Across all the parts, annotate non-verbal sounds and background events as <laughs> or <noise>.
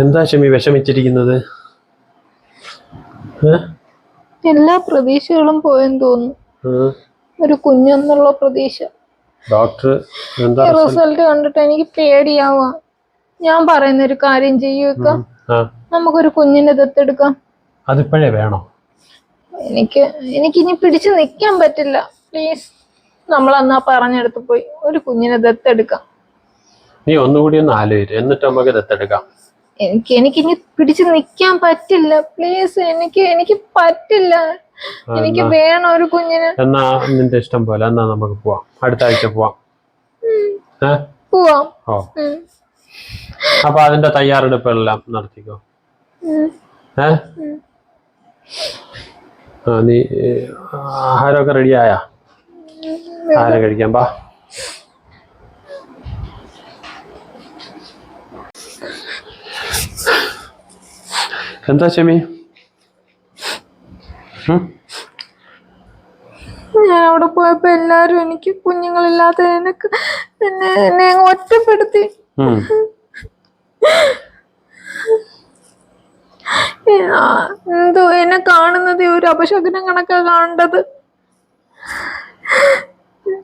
എന്താ ഷമി വിഷമിച്ചിരിക്കുന്നത്? എല്ലാ പ്രതീക്ഷകളും പോയെന്ന് തോന്നുന്നു. ഒരു കുഞ്ഞെന്നുള്ള പ്രതീക്ഷ. ഡോക്ടർ എന്താ റിസൾട്ട്? കണ്ടിട്ട് എനിക്ക് പേടിയാവാ. ഞാൻ പറയുന്ന ഒരു കാര്യം ചെയ്യുക നമുക്കൊരു കുഞ്ഞിനെ ദത്തെടുക്കാം. അതിപ്പോഴേ വേണോ? എനിക്ക് എനിക്ക് ഇനി പിടിച്ചു നിൽക്കാൻ പറ്റില്ല. പ്ലീസ് നമ്മൾ അന്നാ പറഞ്ഞെടുത്ത് പോയി. ഒരു കുഞ്ഞിനെ ദത്തെടുക്കാം. നീ ഒന്നുകൂടി ഒന്ന് ആലോചിച്ചു എന്നിട്ട് നമുക്ക് ദത്തെടുക്കാം. എനിക്ക് എനിക്കിനി പിടിച്ചു നിൽക്കാൻ പറ്റില്ല. പ്ലീസ് എനിക്ക് എനിക്ക് പറ്റില്ല. എനിക്ക് വേണം ഒരു കുഞ്ഞിനെ. എന്നാ നിന്റെ ഇഷ്ടം പോലെ. എന്നാ നമുക്ക് പോവാം. അടുത്ത ആഴ്ച പോവാം. പോവാം. അപ്പൊ അതിന്റെ തയ്യാറെടുപ്പെല്ലാം നടത്തിക്കോ. ഏ? നീ ആഹാരമൊക്കെ റെഡിയായാ ആഹാരം കഴിക്കാൻ പാ. എന്താ ഉം? ഞാൻ അവിടെ പോയപ്പോ എല്ലാരും എനിക്ക് കുഞ്ഞുങ്ങളില്ലാത്ത എനിക്ക് എന്നെ എന്നെ അങ്ങ് ഒറ്റപ്പെടുത്തി. എന്തോ എന്നെ കാണുന്നത് ഒരു അപശകനം കണക്കാ കാണേണ്ടത്.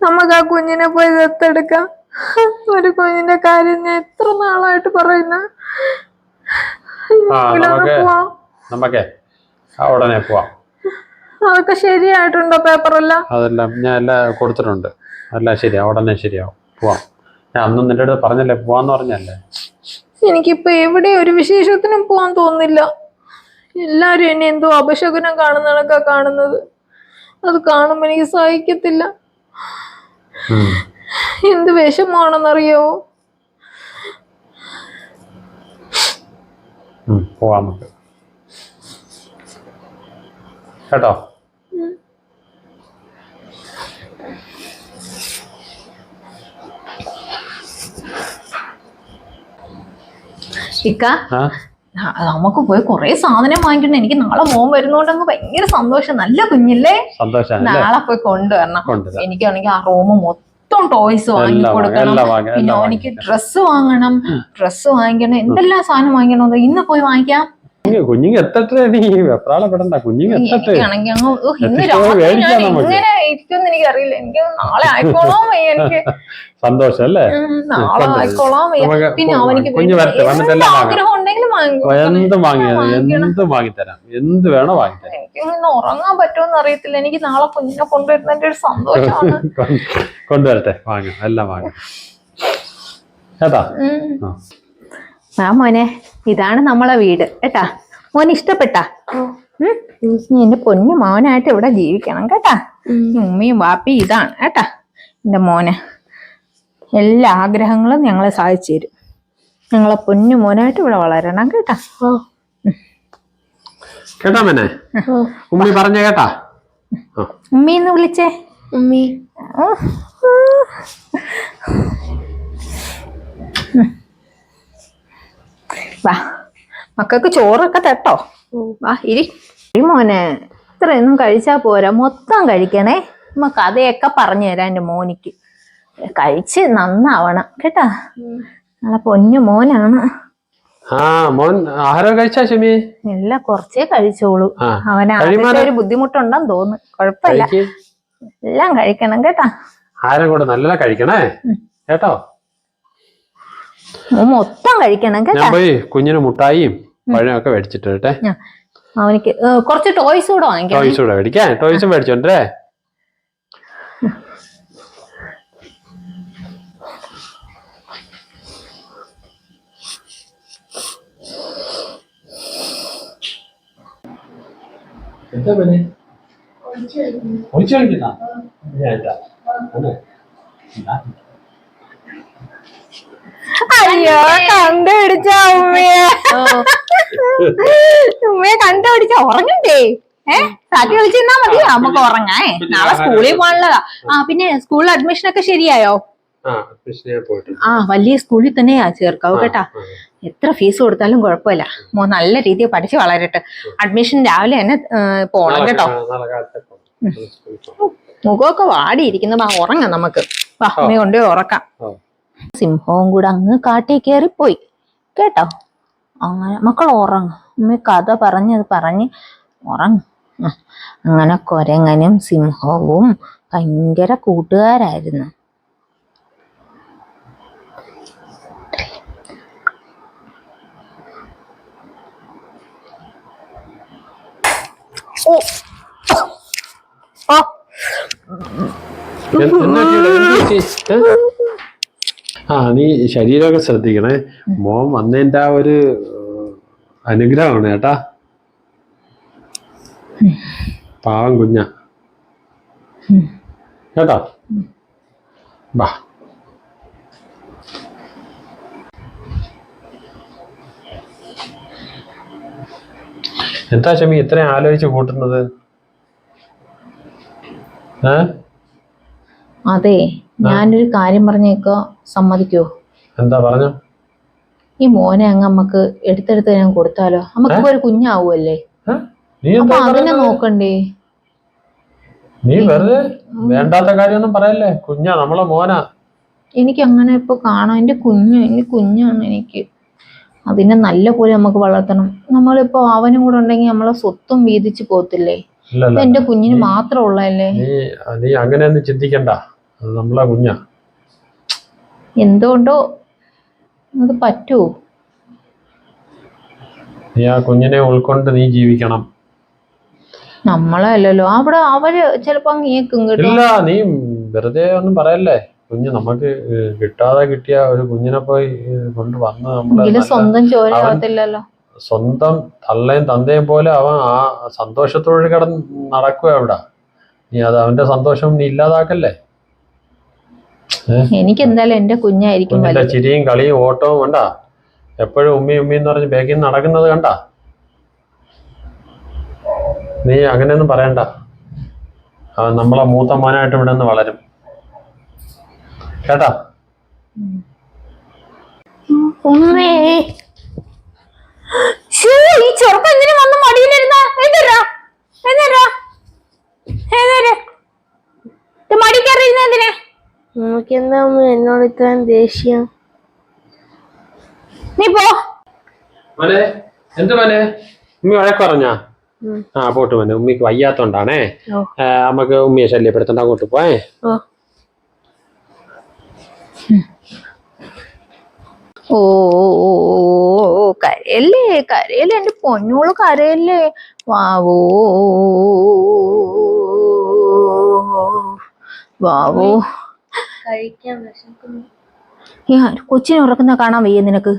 നമുക്ക് ആ കുഞ്ഞിനെ പോയി ദത്തെടുക്കാം. ഒരു കുഞ്ഞിന്റെ കാര്യം ഞാൻ എത്ര നാളായിട്ട് പറയുന്ന? <laughs> നമുക്ക് ഉടനെ പോവാം. അതൊക്കെ ശരിയായിട്ടുണ്ടോ പേപ്പറെല്ലാം? അതെല്ലാം ഞാൻ എല്ലാം കൊടുത്തിട്ടുണ്ട്. എല്ലാം ശരിയാ ഉടനെ ശരിയാവും. പോവാം. ഞാൻ അന്നും നിന്റെ അടുത്ത് പറഞ്ഞല്ലേ പോവാന്ന് പറഞ്ഞല്ലേ? എനിക്കിപ്പോ എവിടെ ഒരു വിശേഷത്തിനും പോവാൻ തോന്നില്ല എല്ലാരും എന്നെ എന്തോ അപശകുനം കാണുന്നതൊക്കെ കാണുന്നത്. അത് കാണുമ്പോ എനിക്ക് സഹിക്കത്തില്ല. എന്ത് വിഷമാണെന്നറിയാവോ പോവാം. നമുക്ക് കേട്ടോ? ഇക്ക നമുക്ക് പോയി കുറെ സാധനം വാങ്ങിക്കണം. എനിക്ക് നാളെ മോൻ വരുന്നോണ്ട് അങ്ങ് ഭയങ്കര സന്തോഷം. നല്ല കുഞ്ഞില്ലേ? നാളെ പോയി കൊണ്ടുവരണം. കൊണ്ടുവരാം. എനിക്കാണെങ്കിൽ ആ റൂം മൊത്തം ടോയ്സ് വാങ്ങി കൊടുക്കണം. പിന്നെ അവനിക്ക് ഡ്രസ്സ് വാങ്ങണം ഡ്രസ്സ് വാങ്ങിക്കണം എന്തെല്ലാം സാധനം വാങ്ങിക്കണം ഇന്ന് പോയി വാങ്ങിക്കാം. കുഞ്ഞ് കുഞ്ഞിങ് എത്തട്ടെ നീ? വെപ്രാളപ്പെടണ്ട കുഞ്ഞിങ് എത്തട്ടെ. നമുക്ക്. എങ്ങനെ എനിക്ക് നാളെ ആയിക്കോളാം എനിക്ക്. <laughs> സന്തോഷം അല്ലേ? പിന്നെ അവനിക്ക് കുഞ്ഞ് വരട്ടെ, വന്നിട്ട് എന്ത് എല്ലാം ഉണ്ടെങ്കിലും വാങ്ങി എന്ത് വാങ്ങിത്തരാം? എന്ത് വേണോ വാങ്ങിത്തരാം. എനിക്ക് ഉറങ്ങാൻ പറ്റുമെന്ന് അറിയത്തില്ല. എനിക്ക് നാളെ കുഞ്ഞിനെ കൊണ്ടുവരുന്നതിന്റെ ഒരു സന്തോഷമാണ്. <laughs> കൊണ്ട്- കൊണ്ടുവരട്ടെ. വാങ്ങാം എല്ലാം വാങ്ങാം. കേട്ടാ. ആ മോനെ ഇതാണ് നമ്മളെ വീട് കേട്ടാ? മോൻ ഇഷ്ടപ്പെട്ടാ? എന്റെ പൊന്നു മോനായിട്ട് ഇവിടെ ജീവിക്കണം കേട്ടാ? ഉമ്മയും വാപ്പി ഇതാണ് കേട്ടാ? എന്റെ മോനെ എല്ലാ ആഗ്രഹങ്ങളും ഞങ്ങളെ സാധിച്ചു തരും. ഞങ്ങളെ പൊന്നു മോനായിട്ട് ഇവിടെ വളരണം കേട്ടാ? കേട്ടാ മേനെ? ഉമ്മി പറഞ്ഞ കേട്ടാ? ഉമ്മി ഉമ്മീന്ന് വിളിച്ചേ? ഉമ്മി. വാ. മക്കൾക്ക് ചോറൊക്കെ തട്ടോ. വാ ഇരി. മോനെ ഇത്രയൊന്നും കഴിച്ചാ പോരാ. മൊത്തം കഴിക്കണേ. നമ്മ കഥയൊക്കെ പറഞ്ഞു തരാം എന്റെ മോനിക്ക്. കഴിച്ച് നന്നാവണം കേട്ടാ? നല്ല പൊന്നു മോനാണ്. ആ മോൻ ആഹാരം കഴിച്ചാ ഷമി? എല്ലാം കുറച്ചേ കഴിച്ചോളൂ. അവന് ഒരു ബുദ്ധിമുട്ടുണ്ടെന്ന് തോന്നുന്നു. കുഴപ്പമില്ല. കഴിക്ക്. എല്ലാം കഴിക്കണം കേട്ടാ? ആഹാരം കൂടെ നല്ല കഴിക്കണേ. കേട്ടോ? മൊത്തം കഴിക്കണം കേട്ടോ. ഞാൻ പോയി കുഞ്ഞിന് മുട്ടായിയും പഴവും ഒക്കെ മേടിച്ചിട്ട് കേട്ടെ അവനിക്ക് കുറച്ച് ടോയ്സ് കൂടെ വാങ്ങിക്കാം. ടോയ്സ് കൂടെ മേടിക്കാൻ ടോയ്സും മേടിച്ചോണ്ടേ എന്താ പിന്നെ ഒളിച്ചു കളിക്കുന്ന അയ്യോ കണ്ടുപിടിച്ച ഉമ്മയെ. ഉമ്മയെ കണ്ടുപിടിച്ച ഉറങ്ങണ്ടേ? ഏ? സാധ്യ വിളിച്ചിരുന്നാ മതി. നമുക്ക് ഉറങ്ങാേ നാളെ സ്കൂളിൽ പോകാനുള്ളതാ. ആ പിന്നെ സ്കൂളിൽ അഡ്മിഷൻ ഒക്കെ ശരിയായോ? ആ വലിയ സ്കൂളിൽ തന്നെയാ ചേർക്കാവൂ കേട്ടാ. എത്ര ഫീസ് കൊടുത്താലും കുഴപ്പമില്ല. മോ നല്ല രീതിയിൽ പഠിച്ച് വളരട്ടെ. അഡ്മിഷൻ രാവിലെ തന്നെ പോണം കേട്ടോ. മുഖമൊക്കെ വാടിയിരിക്കുന്നു. വാ ഉറങ്ങാം നമുക്ക്. വാ അമ്മയെ കൊണ്ടുപോയി ഉറക്കാം. സിംഹവും കൂടെ അങ്ങ് കാട്ടി കയറിപ്പോയി. കേട്ടോ? അങ്ങനെ മക്കൾ ഉറങ്ങ. അമ്മ കഥ പറഞ്ഞത് പറഞ്ഞ് ഉറങ്ങ. അങ്ങനെ കൊരങ്ങനും സിംഹവും ഭയങ്കര കൂട്ടുകാരായിരുന്നു. ഓ. ഓ എന്ത് എന്ത് പറ്റിയെടാ? എന്ത് പറ്റി? ഏ? ആ നീ ശരീരമൊക്കെ ശ്രദ്ധിക്കണേ. മോൻ വന്നതിന്റെ ആ ഒരു അനുഗ്രഹമാണ് കേട്ടാ. പാവം കുഞ്ഞ. കേട്ടോ? ബാ. എന്താ ഷമി ഇത്രയും ആലോചിച്ച് കൂട്ടുന്നത്? ഏ? അതെ. ഞാനൊരു കാര്യം പറഞ്ഞേക്കോ? സമ്മതിക്കോ? എന്താ പറഞ്ഞു? ഈ മോനെ അങ്ങ് നമുക്ക് എടുത്തെടുത്ത് ഞാൻ കൊടുത്താലോ? നമുക്ക് ഒരു കുഞ്ഞാവുമല്ലേ അപ്പൊ അതിനെ നോക്കണ്ടേ? നീ വെറുതെ വേണ്ടാത്ത കാര്യമൊന്നും പറയല്ലേ? കുഞ്ഞാ നമ്മളെ മോനാ. എനിക്ക് അങ്ങനെ ഇപ്പൊ കാണാം. എന്റെ കുഞ്ഞു എന്റെ കുഞ്ഞാണ് എനിക്ക്. അതിനെ നല്ല പോലെ നമുക്ക് വളർത്തണം. നമ്മളിപ്പോ അവനും കൂടെ ഉണ്ടെങ്കിൽ നമ്മളെ സ്വത്തും വീതിച്ചു പോത്തില്ലേ എന്റെ കുഞ്ഞിന് മാത്രമുള്ളല്ലേ നീ നീ അങ്ങനെയൊന്നും ചിന്തിക്കണ്ട. അത് നമ്മളെ കുഞ്ഞാ. എന്തുകൊണ്ടോ അത് പറ്റുമോ നീ ആ കുഞ്ഞിനെ ഉൾക്കൊണ്ട് നീ ജീവിക്കണം. നമ്മളല്ലോ അല്ലല്ലോ അവിടെ അവർ ചിലപ്പോ കേട്ടോ. ഇല്ല നീ വെറുതെ ഒന്നും പറയല്ലേ. കുഞ്ഞ് നമുക്ക് കിട്ടാതെ കിട്ടിയ ഒരു കുഞ്ഞിനെ പോയി കൊണ്ട് വന്ന് നമ്മൾ എങ്കിലും സ്വന്തം ചോര അവൻ- ആവത്തില്ലല്ലോ. സ്വന്തം തള്ളയും തന്തയും പോലെ അവൻ ആ സന്തോഷത്തോട് കിടന്ന് നടക്കുക അവിടെ. നീ അത് അവന്റെ സന്തോഷം നീ ഇല്ലാതാക്കല്ലേ. എനിക്ക് എന്തായാലും എന്റെ കുഞ്ഞായിരിക്കും ചിരിയും കളിയും ഓട്ടവും കണ്ട? എപ്പോഴും ഉമ്മി ഉമ്മി എന്ന് പറഞ്ഞ് ബാക്കിൽ നിന്ന് നടക്കുന്നത് കണ്ട? നീ അങ്ങനെയൊന്നും പറയണ്ട. നമ്മളെ മൂത്ത മോനായിട്ട് ഇവിടെ നിന്ന് വളരും. കേട്ടാ? ഉമ്മേ. ഈ ചെറുപ്പം എന്തിനു നമുക്ക് എന്താ എന്നോട് ഇത്രയും ദേഷ്യം? നീ പോ. മോനെ എന്ത് മോനെ? ഉമ്മി വഴക്ക് പറഞ്ഞാ? ആ പോട്ട് മോനെ ഉമ്മിക്ക് വയ്യാത്തോണ്ടാണേ. നമുക്ക് ഉമ്മിയെ ശല്യപ്പെടുത്തണ്ട അങ്ങോട്ട് പോയേ. ഓ. ഓ ഓ, ഓ, ഓ, ഓ, കരയല്ലേ കരയല്ലേ എന്റെ പൊന്നോൾ കരയല്ലേ? വാവോ. വാവോ. കഴിക്കാൻ വിശക്കുന്നു കൊച്ചിനെ ഉറക്കുന്ന കാണാൻ വയ്യ നിനക്ക്?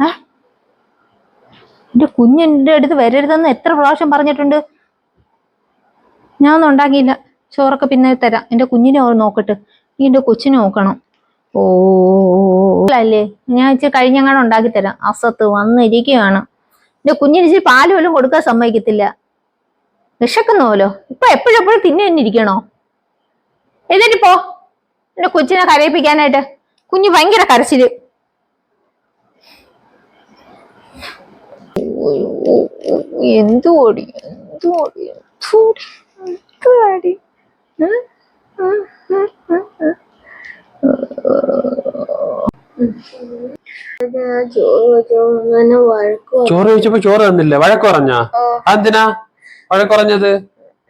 ഏ എന്റെ കുഞ്ഞെന്റെ അടുത്ത് വരരുതെന്ന് എത്ര പ്രാവശ്യം പറഞ്ഞിട്ടുണ്ട്? ഞാൻ ഒന്നും ഉണ്ടാക്കിയില്ല ചോറൊക്കെ പിന്നെ തരാം. എന്റെ കുഞ്ഞിനെ നോക്കട്ട്. നീ എന്റെ കൊച്ചിനെ നോക്കണം. ഓ ഞാൻ ഇച്ചിരി കഴിഞ്ഞങ്ങാണ് ഉണ്ടാക്കി തരാം. അസത്ത് വന്നിരിക്കുകയാണ്. എന്റെ കുഞ്ഞിന് ഇച്ചിരി പാൽ പോലും കൊടുക്കാൻ സമ്മതിക്കത്തില്ല. വിശക്കുന്ന പോലോ ഇപ്പൊ എപ്പോഴെപ്പോഴും തിന്നെ തന്നെ ഇരിക്കണോ? എഴുന്നേറ്റ് പോ. കൊച്ചിനെ കരയിപ്പിക്കാനായിട്ട്? കുഞ്ഞ് ഭയങ്കര കരച്ചിൽ. എന്തു ഉം, ഉം, ഉം. അങ്ങനെ വഴക്കോ ചോറ് കഴിച്ചപ്പോ ചോറ് തന്നില്ലേ? വഴക്കുറഞ്ഞ എന്തിനാ വഴക്കുറഞ്ഞത്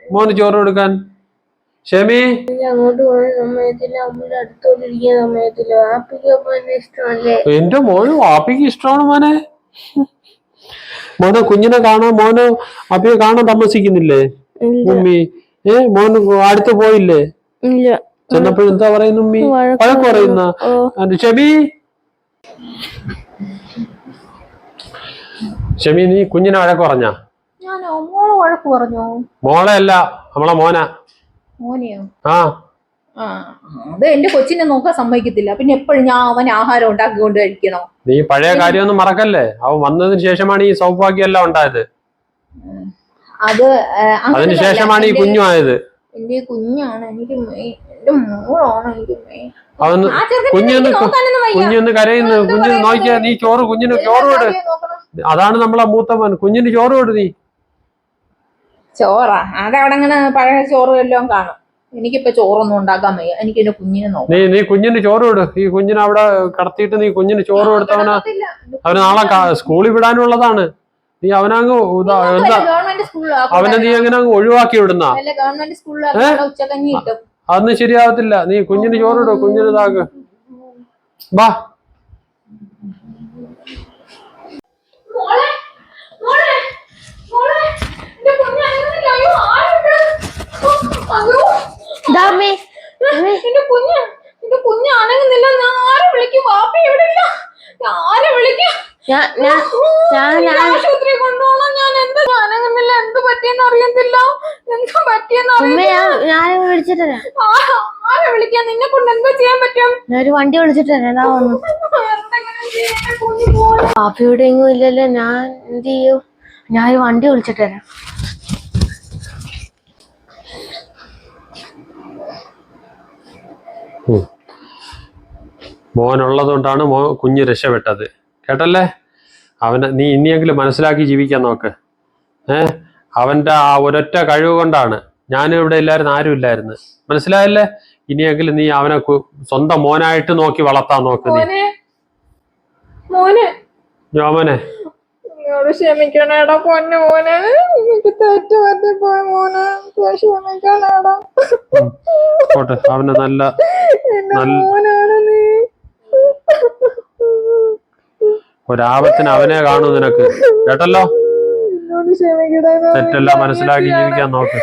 മോന് ചോറ് കൊടുക്കാൻ? ഷെമി? എന്റെ മോന് വാപ്പിക്ക് ഇഷ്ടമാണ് മോനെ. മോനെ കുഞ്ഞിനെ കാണാൻ മോന് അപ്പിയെ കാണാൻ താമസിക്കുന്നില്ലേ? ഉമ്മി. ഏ മോന് അടുത്ത് പോയില്ലേ? ചെന്നപ്പോഴും എന്താ പറയുന്നു ഉമ്മി? വഴക്ക് പറയുന്ന. ഷമി. ഷെമി നീ കുഞ്ഞിനെ വഴക്ക് പറഞ്ഞോ? മോളെ അല്ല നമ്മളെ മോന. മോനെയോ? ആ. അത് എന്റെ കൊച്ചിനെ നോക്കാൻ സമ്മതിക്കത്തില്ല. പിന്നെ എപ്പോഴും ഞാൻ അവൻ ആഹാരം ഉണ്ടാക്കിക്കൊണ്ട് കഴിക്കണോ നീ പഴയ കാര്യമൊന്നും മറക്കല്ലേ? അവൻ വന്നതിന് ശേഷമാണ് ഈ സൗഭാഗ്യം എല്ലാം ഉണ്ടായത് അത് അതിന് ശേഷമാണ് ഈ കുഞ്ഞുമായത്. എന്റെ കുഞ്ഞാണ്. എനിക്ക്. എന്റെ മോളാണ് എനിക്ക്. അവന്ന് കുഞ്ഞൊന്ന് കരയുന്നു. കുഞ്ഞിന് നോക്കിയാ നീ ചോറ് കുഞ്ഞിന് ചോറ് വിട് അതാണ് നമ്മളെ മൂത്തമ്മൻ കുഞ്ഞിന് ചോറ് വിട് നീ. ചോറാ. അതവിടെ അങ്ങനെ പഴയ ചോറ് എല്ലാം കാണും. എനിക്കിപ്പോ ചോറൊന്നും ഉണ്ടാക്കാൻ വയ്യ. എനിക്ക് എന്റെ കുഞ്ഞിനെ നോക്കാം നീ നീ കുഞ്ഞിന് ചോറ് വിട്. ഈ കുഞ്ഞിനെ അവിടെ കടത്തിയിട്ട് നീ കുഞ്ഞിന് ചോറ് കൊടുത്തവന. അവന് നാളെ സ്കൂളിൽ വിടാനുള്ളതാണ്. നീ അവനങ്ങ് അവനെ നീ അങ്ങനെ അങ്ങ് ഒഴിവാക്കി വിടുന്ന? അതൊന്നും ശരിയാവത്തില്ല. നീ കുഞ്ഞിന് ചോറ് ചോറിടോ കുഞ്ഞിന് ഇതാക്ക്. ബാ മോളെ മോളെ മോളെ എന്റെ കുഞ്ഞ് അനങ്ങുന്നില്ല അയ്യോ ആരുണ്ട് അയ്യോ ദാമേ എന്റെ കുഞ്ഞ് എന്റെ കുഞ്ഞ് അനങ്ങുന്നില്ല ഞാൻ ആരെ വിളിക്കും വാപ്പ ഇവിടെ ഇല്ല ഞാൻ ആരെ വിളിക്കും ഞാൻ ഞാൻ ഞാൻ ഈ ആശുപത്രി കൊണ്ടുപോകണം. ഞാൻ എന്താ എന്ത് പറ്റിയെന്ന് അറിയത്തില്ല? എന്ത് പറ്റിയെന്ന് ഞാൻ വിളിച്ചിട്ട് ആരെ വിളിക്കാൻ? നിന്നെ കൊണ്ട് എന്താ ചെയ്യാൻ പറ്റും? ഞാൻ ഒരു വണ്ടി വിളിച്ചിട്ട് വരാം. ഇതാ വന്നു. എങ്ങും ഇല്ലല്ലോ. ഞാൻ എന്ത് ചെയ്യും? ഞാൻ ഒരു വണ്ടി വിളിച്ചിട്ട് തരാം മോനുള്ളതുകൊണ്ടാണ് മോനുള്ളത് കൊണ്ടാണ് മോ കുഞ്ഞ് രക്ഷപ്പെട്ടത്. കേട്ടല്ലേ? അവനെ നീ ഇനിയെങ്കിലും മനസ്സിലാക്കി ജീവിക്കാൻ നോക്ക്. ഏ? അവന്റെ ആ ഒരൊറ്റ കഴിവ് കൊണ്ടാണ്. ഞാനും ഇവിടെ ഇല്ലായിരുന്നു ആരും ഇല്ലായിരുന്നു. മനസ്സിലായല്ലേ? ഇനിയെങ്കിലും നീ അവനെ സ്വന്തം മോനായിട്ട് നോക്കി വളർത്താൻ നോക്ക് നീ. മോനെ. അവന് ജോമനെ എന്നോട് ക്ഷമിക്കണേടാ പൊന്നു മോനെ. എനിക്ക് തെറ്റ് പറ്റിപ്പോയി മോനെ. ക്ഷമിക്കണേടാ. പോട്ടെ അവനെ നല്ല എന്റെ നല്ല- മോനാണ് നീ ഒരാപത്തിന് അവനെ കാണൂ നിനക്ക്. കേട്ടല്ലോ? തെറ്റെല്ലാം മനസ്സിലാക്കി ജീവിക്കാൻ നോക്ക്.